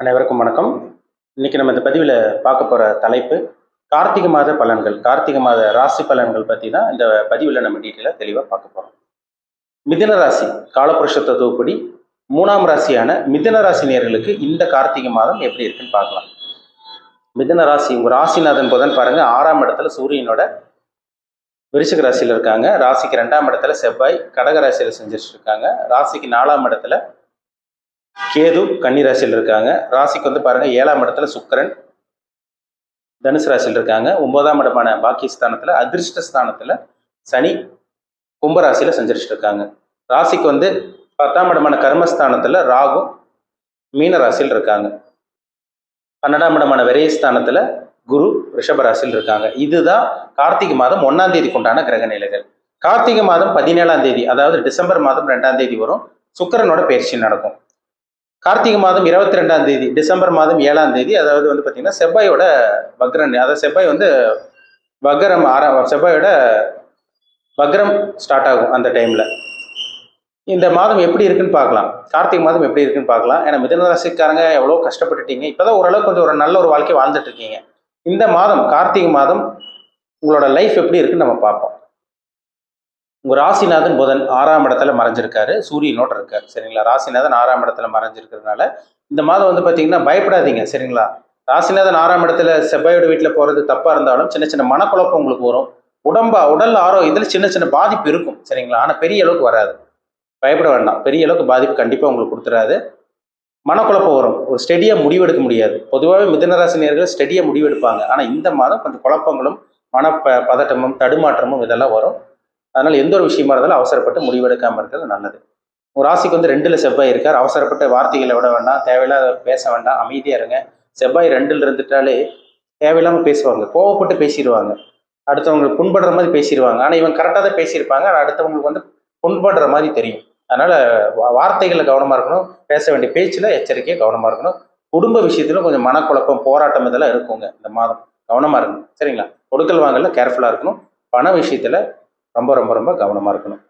அனைவருக்கும் வணக்கம். இன்னைக்கு நம்ம இந்த பதிவில் பார்க்க போகிற தலைப்பு கார்த்திகை மாத பலன்கள் கார்த்திகை மாத ராசி பலன்கள் பற்றி தான் இந்த பதிவில் நம்ம டீட்டெயிலாக தெளிவாக பார்க்க போகிறோம் மிதின ராசி காலபுருஷ தத்துவப்படி மூணாம் ராசியான மிதின ராசி நேர்களுக்கு இந்த கார்த்திகை மாதம் எப்படி இருக்குன்னு பார்க்கலாம். மிதின ராசி உங்கள் ராசிநாதன் புதன் பாருங்க ஆறாம் இடத்துல சூரியனோட விருச்சிக ராசியில் இருக்காங்க. ராசிக்கு ரெண்டாம் இடத்துல செவ்வாய் கடக ராசியில் செஞ்சுட்டு இருக்காங்க. ராசிக்கு நாலாம் இடத்துல கேது கன்னி ராசியில் இருக்காங்க. ராசிக்கு வந்து பாருங்க ஏழாம் இடத்துல சுக்கரன் தனுசு ராசியில் இருக்காங்க. ஒன்பதாம் இடமான பாக்கியஸ்தானத்துல அதிர்ஷ்ட ஸ்தானத்துல சனி கும்பராசியில சஞ்சரிச்சுட்டு இருக்காங்க ராசிக்கு வந்து பத்தாம் இடமான கர்மஸ்தானத்துல ராகு மீன ராசியில் இருக்காங்க. பன்னெண்டாம் இடமான விரயஸ்தானத்துல குரு ரிஷபராசியில் இருக்காங்க. இதுதான் கார்த்திகை மாதம் ஒன்னாம் தேதிக்கு உண்டான கிரக நிலைகள். கார்த்திகை மாதம் பதினேழாம் தேதி அதாவது டிசம்பர் மாதம் ரெண்டாம் தேதி வரும். சுக்கரனோட பயிற்சி நடக்கும். கார்த்திகை மாதம் இருபத்தி ரெண்டாம் தேதி டிசம்பர் மாதம் ஏழாம் தேதி அதாவது வந்து பார்த்தீங்கன்னா செவ்வாயோட வக்ரன் அதாவது செவ்வாய் வந்து வக்ரம் ஆறாம் செவ்வாயோட வக்ரம் ஸ்டார்ட் ஆகும் அந்த டைமில் இந்த மாதம் எப்படி இருக்குன்னு பார்க்கலாம். கார்த்திகை மாதம் எப்படி இருக்குன்னு பார்க்கலாம். ஏன்னா மிதனராசிக்காரங்க எவ்வளோ கஷ்டப்பட்டுட்டீங்க. இப்போதான் ஓரளவுக்கு கொஞ்சம் ஒரு நல்ல ஒரு வாழ்க்கை வாழ்ந்துட்டு இருக்கீங்க. இந்த மாதம் கார்த்திகை மாதம் உங்களோட லைஃப் எப்படி இருக்குன்னு நம்ம பார்ப்போம். உங்கள் ராசிநாதன் புதன் ஆறாம் இடத்துல மறைஞ்சிருக்காரு. சூரியனோட இருக்கார். சரிங்களா? ராசிநாதன் ஆறாம் இடத்துல மறைஞ்சிருக்கிறதுனால இந்த மாதம் வந்து பார்த்தீங்கன்னா பயப்படாதீங்க. சரிங்களா? ராசிநாதன் ஆறாம் இடத்துல செவ்வாயோட வீட்டில் போகிறது தப்பாக இருந்தாலும் சின்ன சின்ன மனக்குழப்பம் உங்களுக்கு வரும். உடம்பா உடல் ஆரோக்கியத்தில் சின்ன சின்ன பாதிப்பு இருக்கும். சரிங்களா? ஆனால் பெரிய அளவுக்கு வராது. பயப்பட வேண்டாம். பெரிய அளவுக்கு பாதிப்பு கண்டிப்பாக உங்களுக்கு கொடுத்துறாது. மனக்குழப்பம் வரும். ஒரு ஸ்டெடியாக முடிவெடுக்க முடியாது. பொதுவாகவே மிதனராசினியர்கள் ஸ்டெடியாக முடிவெடுப்பாங்க. ஆனால் இந்த மாதம் கொஞ்சம் குழப்பங்களும் மன ப பதட்டமும் தடுமாற்றமும் இதெல்லாம் வரும். அதனால் எந்த ஒரு விஷயமா இருந்தாலும் அவசரப்பட்டு முடிவெடுக்காமல் இருக்கிறது நல்லது. ஒரு ராசிக்கு வந்து ரெண்டுல செவ்வாய் இருக்கார். அவசரப்பட்ட வார்த்தைகளை விட வேண்டாம். தேவையில்லாத பேச வேண்டாம். அமைதியாக இருங்க. செவ்வாய் ரெண்டில் இருந்துட்டாலே தேவையில்லாமல் பேசுவாங்க. கோவப்பட்டு பேசிடுவாங்க. அடுத்தவங்களுக்கு புண்படுற மாதிரி பேசிடுவாங்க. ஆனால் இவங்க கரெக்டாக தான் பேசியிருப்பாங்க. ஆனால் அடுத்தவங்களுக்கு வந்து புண்படுற மாதிரி தெரியும். அதனால வார்த்தைகளில் கவனமாக கவனமா இருக்கணும். பேச வேண்டிய பேச்சுல எச்சரிக்கையாக கவனமா இருக்கணும். குடும்ப விஷயத்துல கொஞ்சம் மனக்குழப்பம் போராட்டம் இதெல்லாம் இருக்குங்க. இந்த மாதம். கவனமா இருக்கணும் சரிங்களா? கொடுக்கல் வாங்கல கேர்ஃபுல்லா இருக்கணும். பண விஷயத்துல ரொம்ப ரொம்ப ரொம்ப கவனமாக இருக்கணும்.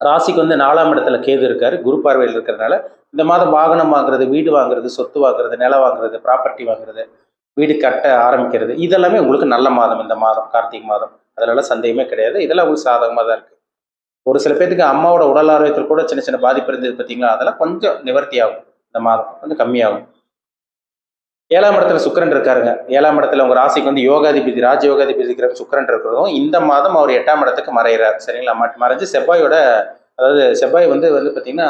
ராசிக்கு வந்து நாலாம் இடத்துல கேது இருக்கார். குரு பார்வையில் இருக்கிறதுனால இந்த மாதம் வாகனம் வாங்குறது வீடு வாங்குறது சொத்து வாங்குறது நிலம் வாங்குறது ப்ராப்பர்ட்டி வாங்குறது வீடு கட்ட ஆரம்பிக்கிறது இதெல்லாமே உங்களுக்கு நல்ல மாதம் இந்த மாதம் கார்த்திகை மாதம். அதனால சந்தேகமே கிடையாது. இதெல்லாம் உங்களுக்கு சாதகமாக தான் இருக்குது ஒரு சில பேத்துக்கு அம்மாவோட உடல் ஆரோக்கியத்தில் கூட சின்ன சின்ன பாதிப்பு இருந்தது பார்த்தீங்களா அதெல்லாம் கொஞ்சம் நிவர்த்தி ஆகும். இந்த மாதம் கொஞ்சம் கம்மியாகும். ஏழாம் இடத்துல சுக்கரன் இருக்காருங்க. ஏழாம் இடத்துல உங்க ராசிக்கு வந்து யோகாதிபதி ராஜ யோகாதிபதி இருக்கிற இருக்கிறதும் இந்த மாதம் அவர் எட்டாம் இடத்துக்கு மறைகிறார் சரிங்களா? மறைஞ்சு செவ்வாயோட அதாவது செவ்வாய் வந்து வந்து பார்த்தீங்கன்னா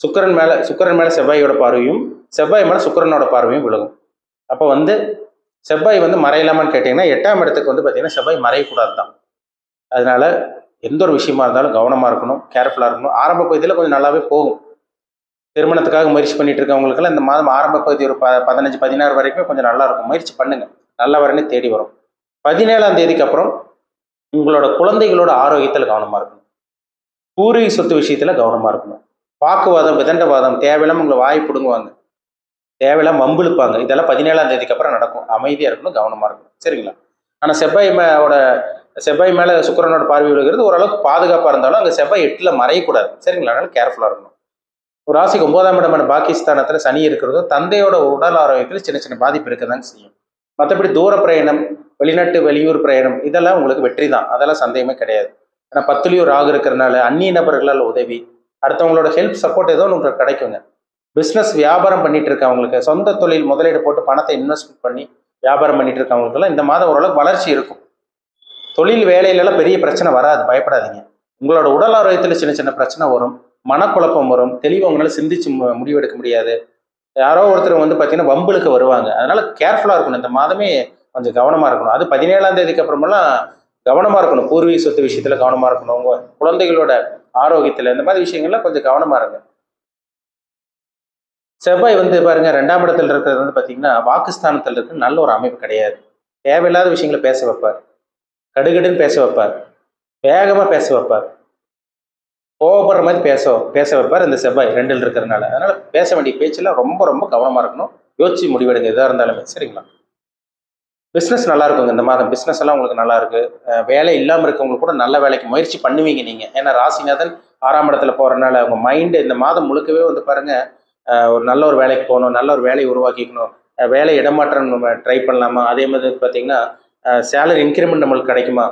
சுக்கரன் மேல சுக்கிரன் மேல செவ்வாயோட பார்வையும் செவ்வாய் மேல சுக்கரனோட பார்வையும் விழுகும். அப்போ வந்து செவ்வாய் வந்து மறையலாமான்னு கேட்டிங்கன்னா எட்டாம் இடத்துக்கு வந்து பார்த்தீங்கன்னா செவ்வாய் மறையக்கூடாது தான் அதனால எந்த ஒரு விஷயமா இருந்தாலும் கவனமாக இருக்கணும் கேர்ஃபுல்லாக இருக்கணும். ஆரம்ப பகுதியில் கொஞ்சம் நல்லாவே போகும். திருமணத்துக்காக முயற்சி பண்ணிட்டு இருக்கவங்களுக்கெல்லாம் இந்த மாதம் ஆரம்ப பகுதி ஒரு ப பதினஞ்சு பதினாறு வரைக்கும் கொஞ்சம் நல்லா இருக்கும் முயற்சி பண்ணுங்க. நல்ல வரனே தேடி வரும். பதினேழாம் தேதிக்கு அப்புறம் உங்களோட குழந்தைகளோட ஆரோக்கியத்தில் கவனமாக இருக்கணும். பூர்வீக சொத்து விஷயத்தில் கவனமாக இருக்கணும். வாக்குவாதம் விதண்டவாதம் தேவையில்லாம உங்களை வாய் பிடுங்குவாங்க. தேவையில்லாம வம்பிழுப்பாங்க இதெல்லாம் பதினேழாம் தேதிக்கு அப்புறம் நடக்கும். அமைதியாக இருக்கணும் கவனமாக இருக்கணும். சரிங்களா? ஆனால் செவ்வாய் மேவோட செவ்வாய் மேலே சுக்கரனோட பார்வை விழுகிறது ஓரளவுக்கு பாதுகாப்பாக இருந்தாலும் அங்கே செவ்வாய் எட்டில் மறையக்கூடாது. சரிங்களா? அதனால கேர்ஃபுல்லாக இருக்கணும். ராசிக்கு ஒன்பதாம் இடமான பாகிஸ்தானத்தில் சனி இருக்கிறதோ தந்தையோட உடல் ஆரோக்கியத்தில் சின்ன சின்ன பாதிப்பு இருக்கதான் செய்யும். மற்றபடி தூர பிரயாணம் வெளிநாட்டு வெளியூர் பிரயாணம் இதெல்லாம் உங்களுக்கு வெற்றி தான். அதெல்லாம் சந்தேகமே கிடையாது. ஏன்னா பத்துலேயும் ராகு இருக்கிறனால அந்நிய நபர்களால் உதவி அடுத்தவங்களோட ஹெல்ப் சப்போர்ட் ஏதோ உங்களுக்கு கிடைக்குங்க. பிஸ்னஸ் வியாபாரம் பண்ணிட்டு இருக்கவங்களுக்கு சொந்த தொழில் முதலீடு போட்டு பணத்தை இன்வெஸ்ட்மெண்ட் பண்ணி வியாபாரம் பண்ணிட்டு இருக்கவங்களுக்குலாம் இந்த மாதம் ஓரளவுக்கு வளர்ச்சி இருக்கும். தொழில் வேலையிலலாம் பெரிய பிரச்சனை வராது. பயப்படாதீங்க. உங்களோட உடல் ஆரோக்கியத்தில் சின்ன சின்ன பிரச்சனை வரும். மனக்குழப்பம் வரும். தெளிவு அவங்களால சிந்திச்சு மு- முடிவெடுக்க முடியாது. யாரோ ஒருத்தர் வந்து பார்த்தீங்கன்னா வம்புலுக்கு வருவாங்க. அதனால கேர்ஃபுல்லாக இருக்கணும். இந்த மாதமே கொஞ்சம் கவனமாக இருக்கணும். அது பதினேழாம் தேதிக்கு அப்புறமெல்லாம் கவனமாக இருக்கணும். பூர்வீக சொத்து விஷயத்தில் கவனமாக இருக்கணும். உங்கள் குழந்தைகளோட ஆரோக்கியத்தில் இந்த மாதிரி விஷயங்கள்லாம் கொஞ்சம் கவனமாக இருங்க. செவ்வாய் வந்து பாருங்க ரெண்டாம் இடத்துல இருக்கிறது வந்து பார்த்தீங்கன்னா வாக்குஸ்தானத்தில் இருக்கு. நல்ல ஒரு அமைப்பு கிடையாது. தேவையில்லாத விஷயங்களை பேச வைப்பார். கடுகடுன்னு பேச வைப்பார். வேகமாக பேச வைப்பார். கோவப்படுற மாதிரி பேச பேச வைப்பார் இந்த செவ்வாய் ரெண்டில் இருக்கிறதுனால. அதனால பேச வேண்டிய பேச்செல்லாம் ரொம்ப ரொம்ப கவனமாக இருக்கணும். யோசிச்சு முடிவெடுங்க எதாக இருந்தாலுமே. சரிங்களா? பிஸ்னஸ் நல்லா இருக்குங்க இந்த மாதம். பிஸ்னஸ் எல்லாம் உங்களுக்கு நல்லா இருக்கு. வேலை இல்லாமல் இருக்கவங்களுக்கு கூட நல்ல வேலைக்கு முயற்சி பண்ணுவீங்க நீங்க. ஏன்னா ராசிநாதன் ஆறாம் இடத்துல போறதுனால உங்க மைண்டு இந்த மாதம் முழுக்கவே வந்து பாருங்க ஒரு நல்ல ஒரு வேலைக்கு போகணும் நல்ல ஒரு வேலையை உருவாக்கிக்கணும். வேலை இடமாற்றம் நம்ம ட்ரை பண்ணலாமா? அதே மாதிரி பார்த்தீங்கன்னா சேலரி இன்க்ரிமெண்ட் நம்மளுக்கு கிடைக்குமா?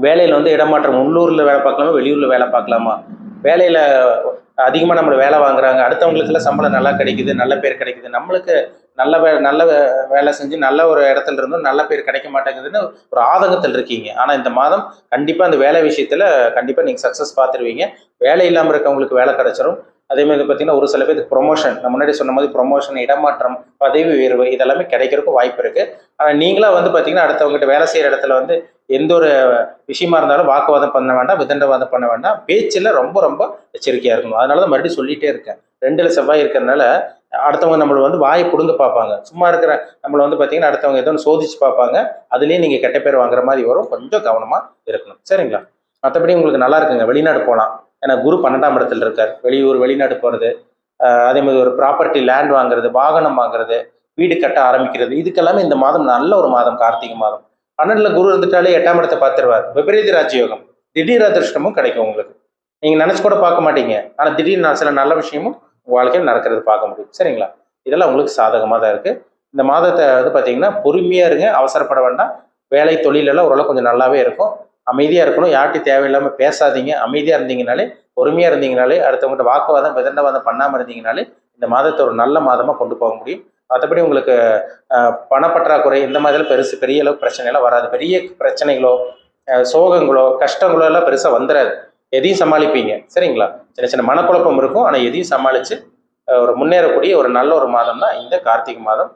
வேலையில் வந்து இடமாற்றம். உள்ளூரில் வேலை பார்க்கலாமா வெளியூரில் வேலை பார்க்கலாமா? வேலையில் அதிகமாக நம்மளை வேலை வாங்குறாங்க. அடுத்தவங்களுக்குலாம் சம்பளம் நல்லா கிடைக்குது நல்ல பேர் கிடைக்குது. நம்மளுக்கு நல்ல வே நல்ல வே- வேலை செஞ்சு நல்ல ஒரு இடத்துல இருந்தும் நல்ல பேர் கிடைக்க மாட்டேங்குதுன்னு ஒரு ஆதங்கத்தில் இருக்கீங்க. ஆனால் இந்த மாதம் கண்டிப்பாக அந்த வேலை விஷயத்தில் கண்டிப்பாக நீங்கள் சக்ஸஸ் பார்த்துருவீங்க. வேலை இல்லாமல் இருக்கவங்களுக்கு வேலை கிடைச்சிரும். அதே மாதிரி பார்த்தீங்கன்னா ஒரு சில பேருக்கு ப்ரொமோஷன் நான் முன்னாடி சொன்ன மாதிரி ப்ரொமோஷன் இடமாற்றம் பதவி உயர்வு இதெல்லாமே கிடைக்கிறதுக்கு வாய்ப்பு இருக்குது ஆனால் நீங்களாக வந்து பார்த்தீங்கன்னா அடுத்தவங்ககிட்ட வேலை செய்கிற இடத்துல வந்து எந்த ஒரு விஷயமா இருந்தாலும் வாக்குவாதம் பண்ண வேண்டாம் விதண்டவாதம் பண்ண வேண்டாம். பேச்சில் ரொம்ப ரொம்ப எச்சரிக்கையாக இருக்கணும். அதனால தான் மறுபடியும் சொல்லிகிட்டே இருக்கேன். ரெண்டில் செவ்வாய் இருக்கிறதுனால அடுத்தவங்க நம்மளை வந்து வாயை பிடுங்க பார்ப்பாங்க. சும்மா இருக்கிற நம்மளை வந்து பார்த்தீங்கன்னா அடுத்தவங்க ஏதோ ஒன்று சோதிச்சு பார்ப்பாங்க. அதுலேயே நீங்கள் கெட்ட பேர் வாங்குற மாதிரி வரும். கொஞ்சம் கவனமாக இருக்கணும். சரிங்களா? மற்றபடி உங்களுக்கு நல்லா இருக்குங்க. வெளிநாடு போகலாம் ஏன்னா குரு பன்னெண்டாம் இடத்துல இருக்கார். வெளியூர் வெளிநாடு போகிறது அதே மாதிரி ஒரு ப்ராப்பர்ட்டி லேண்ட் வாங்குறது வாகனம் வாங்குறது வீடு கட்ட ஆரம்பிக்கிறது. இதுக்கெல்லாமே இந்த மாதம் நல்ல ஒரு மாதம் கார்த்திகை மாதம். பன்னெண்டுல குரு இருந்துட்டாலே எட்டாம் இடத்தை பார்த்துருவார். விபரீத ராஜயோகம். திடீர் அதிர்ஷ்டமும் கிடைக்கும் உங்களுக்கு. நீங்க நினைச்சு கூட பார்க்க மாட்டீங்க. ஆனா திடீர்னு நான் சில நல்ல விஷயமும் உங்க வாழ்க்கையில் நடக்கிறது பார்க்க முடியும். சரிங்களா? இதெல்லாம் உங்களுக்கு சாதகமாக தான் இருக்கு. இந்த மாதத்தை வந்து பார்த்தீங்கன்னா பொறுமையா இருங்க. அவசரப்பட வேண்டாம். வேலை தொழிலெல்லாம் ஓரளவுக்கு ஓரளவு கொஞ்சம் நல்லாவே இருக்கும். அமைதியா இருக்கணும். யார்ட்டையும் தேவையில்லாமல் பேசாதீங்க. அமைதியா இருந்தீங்கனாலே பொறுமையா இருந்தீங்கனாலே அடுத்தவங்ககிட்ட வாக்குவாதம் விதண்டவாதம் பண்ணாமல் இருந்தீங்கனாலே இந்த மாதத்தை ஒரு நல்ல மாதமா கொண்டு போக முடியும். மற்றபடி உங்களுக்கு பணப்பற்றாக்குறை இந்த மாதிரிலாம் பெருசு பெரிய அளவுக்கு பிரச்சனைலாம் வராது. பெரிய பிரச்சனைகளோ சோகங்களோ கஷ்டங்களோ எல்லாம் பெருசாக வந்துடாது எதையும் சமாளிப்பீங்க. சரிங்களா? சின்ன சின்ன மனக்குழப்பம் இருக்கும். ஆனால் எதையும் சமாளித்து ஒரு முன்னேறக்கூடிய ஒரு நல்ல ஒரு மாதம் தான் இந்த கார்த்திகை மாதம்.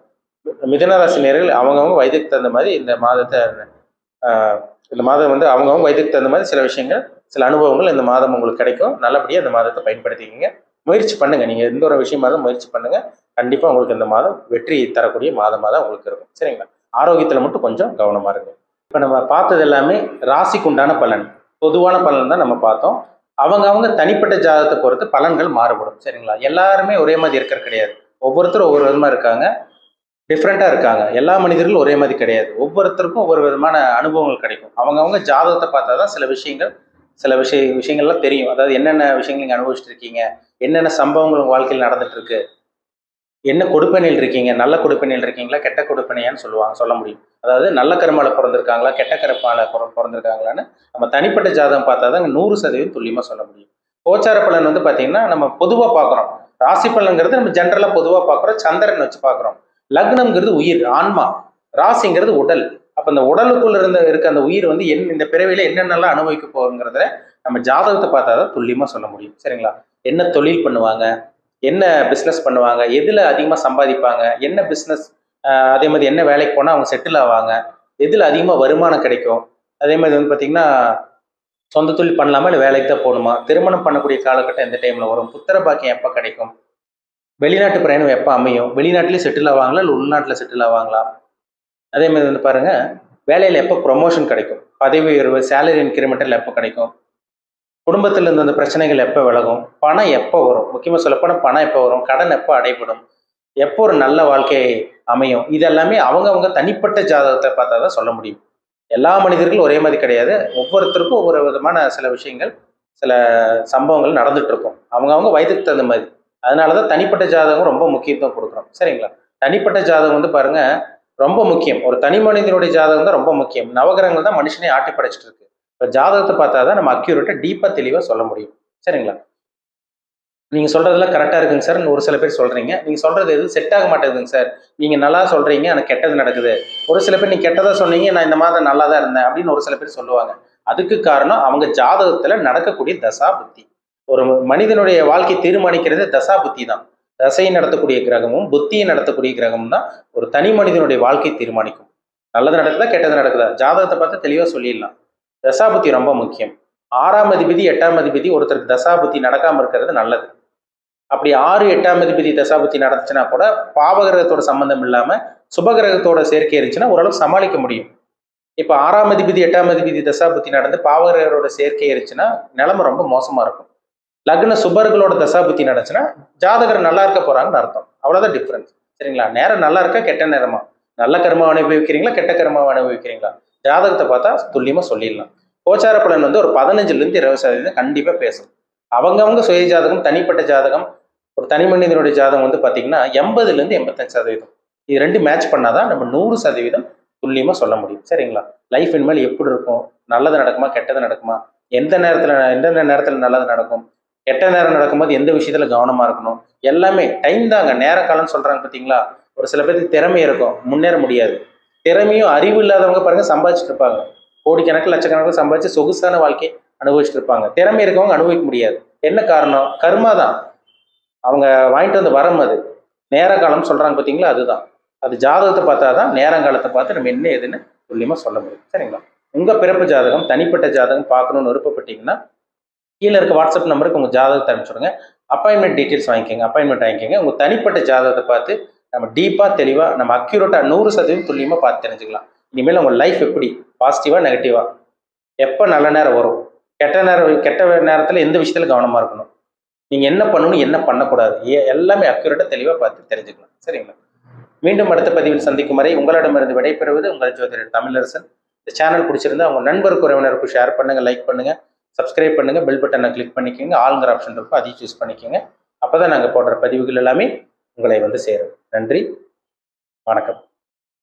மிதனராசி நேர்கள் அவங்கவுங்க வயதுக்கு தகுந்த மாதிரி இந்த மாதத்தை இந்த மாதம் வந்து அவங்கவுங்க வயதுக்கு தகுந்த மாதிரி சில விஷயங்கள் சில அனுபவங்கள் இந்த மாதம் உங்களுக்கு கிடைக்கும். நல்லபடியாக இந்த மாதத்தை பயன்படுத்திக்கிங்க. முயற்சி பண்ணுங்கள் நீங்கள் எந்த ஒரு விஷயமா இருந்தாலும் முயற்சி பண்ணுங்கள் கண்டிப்பாக உங்களுக்கு இந்த மாதம் வெற்றி தரக்கூடிய மாதமாக தான் உங்களுக்கு இருக்கும். சரிங்களா? ஆரோக்கியத்தில் மட்டும் கொஞ்சம் கவனமாக இருக்கும் இப்போ நம்ம பார்த்தது எல்லாமே ராசிக்கு உண்டான பலன். பொதுவான பலன் தான் நம்ம பார்த்தோம். அவங்க அவங்க தனிப்பட்ட ஜாதகத்தை பொறுத்து பலன்கள் மாறுபடும். சரிங்களா? எல்லாருமே ஒரே மாதிரி இருக்கிற கிடையாது. ஒவ்வொருத்தரும் ஒவ்வொரு விதமாக இருக்காங்க. டிஃப்ரெண்ட்டாக இருக்காங்க. எல்லா மனிதர்களும் ஒரே மாதிரி கிடையாது. ஒவ்வொருத்தருக்கும் ஒவ்வொரு விதமான அனுபவங்கள் கிடைக்கும். அவங்கவுங்க ஜாதகத்தை பார்த்தா தான் சில விஷயங்கள் சில விஷய விஷயங்கள்லாம் தெரியும். அதாவது என்னென்ன விஷயங்கள் நீங்கள் அனுபவிச்சுட்டு இருக்கீங்க? என்னென்ன சம்பவங்கள் வாழ்க்கையில் நடந்துட்டு இருக்கு? என்ன கொடுப்பனையில் இருக்கீங்க? நல்ல கொடுப்பனையில் இருக்கீங்களா? கெட்ட கொடுப்பனையான்னு சொல்லுவாங்க சொல்ல முடியும். அதாவது நல்ல கருமால பிறந்திருக்காங்களா? கெட்ட கருப்பால பிறந்திருக்காங்களான்னு நம்ம தனிப்பட்ட ஜாதகம் பார்த்தா தான் நூறு சதவீதம் துல்லியமாக சொல்ல முடியும். கோச்சார பலன் வந்து பார்த்தீங்கன்னா நம்ம பொதுவாக பார்க்குறோம் ராசி பலன்கிறது நம்ம ஜென்ரலாக பொதுவாக பார்க்குறோம் சந்திரன் வச்சு பார்க்குறோம் லக்னம்ங்கிறது உயிர் ஆன்மா. ராசிங்கிறது உடல். அப்போ இந்த உடலுக்குள்ள இருந்த இருக்க அந்த உயிர் வந்து என் இந்த பிறவியில் என்னென்னலாம் அனுபவிக்க போகுங்கிறத நம்ம ஜாதகத்தை பார்த்தா தான் துல்லியமாக சொல்ல முடியும். சரிங்களா? என்ன தொழில் பண்ணுவாங்க? என்ன பிஸ்னஸ் பண்ணுவாங்க எதில் அதிகமாக சம்பாதிப்பாங்க என்ன பிஸ்னஸ் அதே மாதிரி என்ன வேலைக்கு போனால் அவங்க செட்டில் ஆவாங்க எதில் அதிகமாக வருமானம் கிடைக்கும் அதே மாதிரி வந்து பார்த்திங்கன்னா சொந்த தொழில் பண்ணலாமா இல்லை வேலைக்கு தான் போகணுமா? திருமணம் பண்ணக்கூடிய காலகட்டம் எந்த டைமில் வரும்? புத்திர பாக்கியம் எப்போ கிடைக்கும்? வெளிநாட்டு பிரயாணம் எப்போ அமையும்? வெளிநாட்டிலேயே செட்டில் ஆவாங்களா இல்லை உள்நாட்டில் செட்டில் ஆவாங்களா? அதே மாதிரி வந்து பாருங்கள் வேலையில் எப்போ ப்ரொமோஷன் கிடைக்கும்? பதவி உயர்வு சேலரி இன்க்ரிமெண்டல் எப்போ கிடைக்கும்? குடும்பத்தில் இருந்த அந்த பிரச்சனைகள் எப்போ விலகும்? பணம் எப்போ வரும்? முக்கியமாக சொல்லப்போனால் பணம் எப்போ வரும்? கடன் எப்போ அடைபடும்? எப்போ ஒரு நல்ல வாழ்க்கை அமையும்? இதெல்லாமே அவங்கவுங்க தனிப்பட்ட ஜாதகத்தை பார்த்தா தான் சொல்ல முடியும். எல்லா மனிதர்களும் ஒரே மாதிரி கிடையாது. ஒவ்வொருத்தருக்கும் ஒவ்வொரு விதமான சில விஷயங்கள் சில சம்பவங்கள் நடந்துட்டு இருக்கும் அவங்கவங்க வயதுக்கு தகுந்த மாதிரி. அதனால தான் தனிப்பட்ட ஜாதகம் ரொம்ப முக்கியத்துவம் கொடுக்குறோம் சரிங்களா? தனிப்பட்ட ஜாதகம் வந்து பாருங்க ரொம்ப முக்கியம். ஒரு தனி மனிதனுடைய ஜாதகம் தான் ரொம்ப முக்கியம். நவகிரகங்கள் தான் மனுஷனே ஆட்டி படைச்சிட்டு இருக்கு. இப்போ ஜாதகத்தை பார்த்தா தான் நம்ம அக்யூரேட்டாக டீப்பாக தெளிவாக சொல்ல முடியும். சரிங்களா? நீங்கள் சொல்கிறதெல்லாம் கரெக்டாக இருக்குங்க சார் ஒரு சில பேர் சொல்கிறீங்க நீங்கள் சொல்கிறது எதுவும் செட் ஆக மாட்டேங்குதுங்க சார் நீங்கள் நல்லா சொல்கிறீங்க ஆனால் கெட்டது நடக்குது. ஒரு சில பேர் நீங்கள் கெட்டதாக சொன்னீங்க நான் இந்த மாதம் நல்லா தான் இருந்தேன் அப்படின்னு ஒரு சில பேர் சொல்லுவாங்க. அதுக்கு காரணம் அவங்க ஜாதகத்தில் நடக்கக்கூடிய தசா புத்தி ஒரு மனிதனுடைய வாழ்க்கை தீர்மானிக்கிறது தசா புத்தி தான். தசையை நடத்தக்கூடிய கிரகமும் புத்தியை நடத்தக்கூடிய கிரகமும் தான் ஒரு தனி மனிதனுடைய வாழ்க்கை தீர்மானிக்கும். நல்லது நடக்குதா கெட்டது நடக்குதா? ஜாதகத்தை பார்த்து தெளிவாக சொல்லிடலாம். தசாபுத்தி ரொம்ப முக்கியம். ஆறாம் அதிபதி எட்டாம் அதிபதி ஒருத்தருக்கு தசாபுத்தி நடக்காம இருக்கிறது நல்லது. அப்படி ஆறு எட்டாம் அதிபதி தசாபுத்தி நடந்துச்சுன்னா கூட பாவகிரகத்தோட சம்பந்தம் இல்லாம சுபகிரகத்தோட சேர்க்கை இருந்துச்சுன்னா ஓரளவுக்கு சமாளிக்க முடியும். இப்போ ஆறாம் அதிபதி எட்டாம் அதிபதி தசாபுத்தி நடந்து பாவகிரகரோட சேர்க்கை இருந்துச்சுன்னா நிலைமை ரொம்ப மோசமா இருக்கும். லக்ன சுபர்களோட தசாபுத்தி நடந்துச்சுன்னா ஜாதகர் நல்லா இருக்க போறாங்கன்னு அர்த்தம். அவ்வளவுதான் டிஃப்ரென்ஸ் சரிங்களா? நேரம் நல்லா இருக்கா? கெட்ட நேரமா? நல்ல கர்மாவை அனுபவிக்கிறீங்களா? கெட்ட கர்மாவை அனுபவிக்கிறீங்களா? ஜாதகத்தை பார்த்தா துல்லியமாக சொல்லிடலாம். கோச்சார பலன் வந்து ஒரு பதினஞ்சுலேருந்து இருபது சதவீதம் கண்டிப்பாக பேசும். அவங்கவங்க சுய ஜாதகம் தனிப்பட்ட ஜாதகம் ஒரு தனி மனிதனுடைய ஜாதகம் வந்து பார்த்தீங்கன்னா எண்பதுலேருந்து எண்பத்தஞ்சு சதவீதம். இது ரெண்டு மேட்ச் பண்ணாதான் நம்ம நூறு சதவீதம் துல்லியமாக சொல்ல முடியும். சரிங்களா? லைஃப் இனிமேல் எப்படி இருக்கும்? நல்லது நடக்குமா? கெட்டது நடக்குமா? எந்த நேரத்தில் எந்தெந்த நேரத்தில் நல்லது நடக்கும்? கெட்ட நேரம் நடக்கும்போது எந்த விஷயத்துல கவனமாக இருக்கணும்? எல்லாமே டைம் தாங்க. நேர காலம்னு சொல்கிறாங்க பார்த்தீங்களா ஒரு சில பேருக்கு திறமை இருக்கும். முன்னேற முடியாது. திறமையும் அறிவு இல்லாதவங்க பாருங்க சம்பாதிச்சுட்டு இருப்பாங்க. கோடிக்கணக்கில் லட்சக்கணக்கில் சம்பாதிச்சு சொகுசான வாழ்க்கை அனுபவிச்சுட்டு இருப்பாங்க. திறமை இருக்கவங்க அனுபவிக்க முடியாது. என்ன காரணம்? கர்மா தான். அவங்க வாங்கிட்டு வந்து வரம் அது. நேர காலம் சொல்றாங்க பார்த்தீங்களா அதுதான். அது ஜாதகத்தை பார்த்தா தான் நேரங்காலத்தை பார்த்து நம்ம என்ன ஏதுன்னு துல்லியமாக சொல்ல முடியும். சரிங்களா? உங்கள் பிறப்பு ஜாதகம் தனிப்பட்ட ஜாதகம் பார்க்கணும்னு விருப்பப்பட்டீங்கன்னா கீழே இருக்க வாட்ஸ்அப் நம்பருக்கு உங்கள் ஜாதகத்தை அனுப்பிச்சுடுங்க. அப்பாயின்மெண்ட் டீட்டெயில்ஸ் வாங்கிக்கோங்க அப்பாயின்மெண்ட் வாங்கிக்கோங்க. உங்கள் தனிப்பட்ட ஜாதகத்தை பார்த்து நம்ம டீப்பாக தெளிவாக நம்ம அக்யூரேட்டாக நூறு சதவீதம் துல்லியமாக பார்த்து தெரிஞ்சுக்கலாம். இனிமேல் உங்கள் லைஃப் எப்படி? பாசிட்டிவாக நெகட்டிவாக எப்போ நல்ல நேரம் வரும்? கெட்ட நேரம் கெட்ட நேரத்தில் எந்த விஷயத்தில் கவனமாக இருக்கணும்? நீங்கள் என்ன பண்ணணும் என்ன பண்ணக்கூடாது? எல்லாமே அக்யூரேட்டாக தெளிவாக பார்த்து தெரிஞ்சுக்கலாம். சரிங்களா? மீண்டும் அடுத்த பதிவில் சந்திக்கும் வரை உங்களிடமிருந்து விடைபெறுவது உங்கள் ஜோதிடர் தமிழரசன். இந்த சேனல் பிடிச்சிருந்தா உங்கள் நண்பருக்கு உறவினருக்கும் ஷேர் பண்ணுங்கள் லைக் பண்ணுங்கள் சப்ஸ்கிரைப் பண்ணுங்கள் பெல் பட்டனை கிளிக் பண்ணிக்கோங்க. ஆளுங்கிற ஆப்ஷன் இருக்கும் அதையும் சூஸ் பண்ணிக்கோங்க. அப்போ தான் நாங்கள் போடுற பதிவுகள் எல்லாமே உங்களை வந்து சேரும். நன்றி. வணக்கம்.